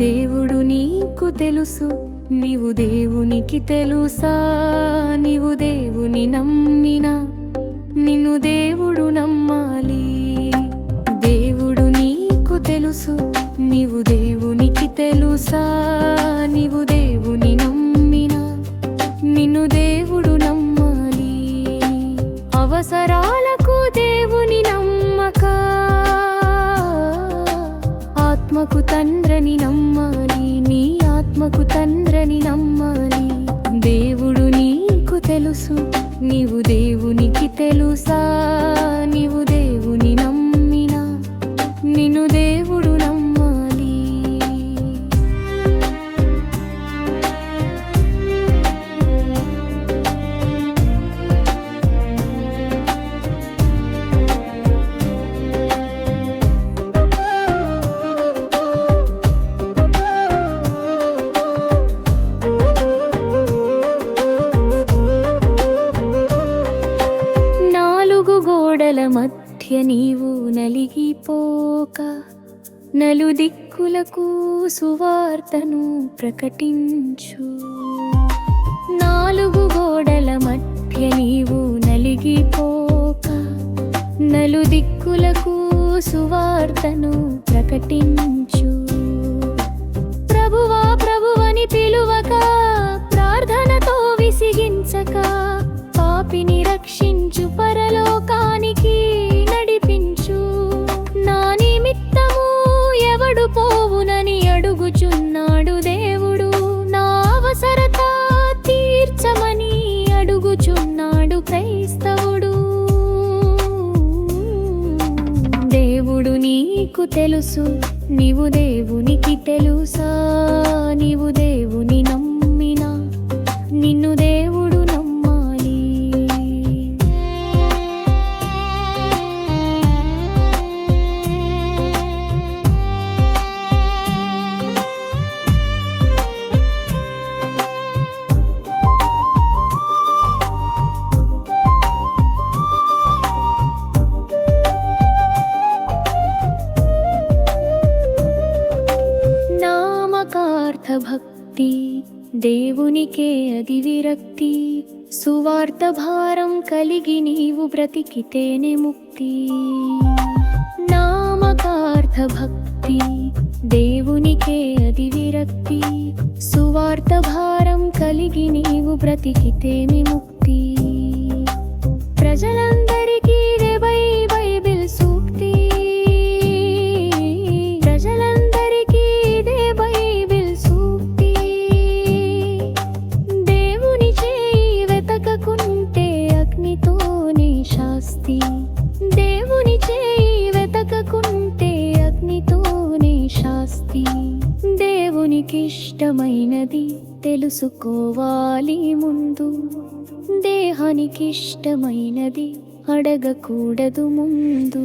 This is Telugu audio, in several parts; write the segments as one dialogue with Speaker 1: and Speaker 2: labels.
Speaker 1: దేవుడు నీకు తెలుసు నీవు దేవునికి తెలుసా? నీవు దేవుని నమ్మినా? నిన్ను దేవుడు నమ్మాలి. దేవుడు నీకు తెలుసు నీవు దేవునికి తెలుసా? నీవు దేవుని నమ్మినా? నిన్ను దేవుడు నమ్మాలి. అవసరాలకు దేవుని నమ్మక. ఆత్మకు తన్ తెలుసు. నీవు దేవునికి తెలుసా? నీవు మధ్య నీవు నలిగిపోక నలుదిక్కులకు సువార్తను ప్రకటించు. నాలుగు గోడల మధ్య నీవు నలిగిపోక నలుదిక్కులకు సువార్తను ప్రకటించు. ప్రభువా ప్రభువని పిలువక ప్రార్థనతో విసిగించక పాపిని రక్షించు నీకు తెలుసు నీవు దేవునికి తెలుసా? నీవు దేవుని నమ్మినా? నిన్ను దేవుడు నామకార్థ భక్తి దేవునికే అది విరక్తి సువార్త భారం కలిగి నీవు బ్రతికితేనే ముక్తి. నామకార్థ భక్తి దేవునికే అది విరక్తి సువార్త భారం కలిగి నీవు బ్రతికితేమి ముక్తి. దేనికిష్టమైనది తెలుసుకోవాలి ముందు. దేహానికిష్టమైనది అడగకూడదు ముందు.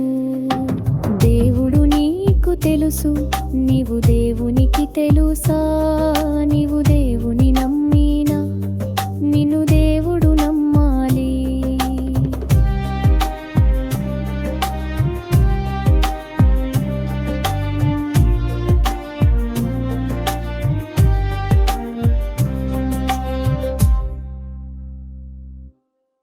Speaker 1: దేవుడు నీకు తెలుసు నీవు దేవునికి తెలుసా నీవు దేవుని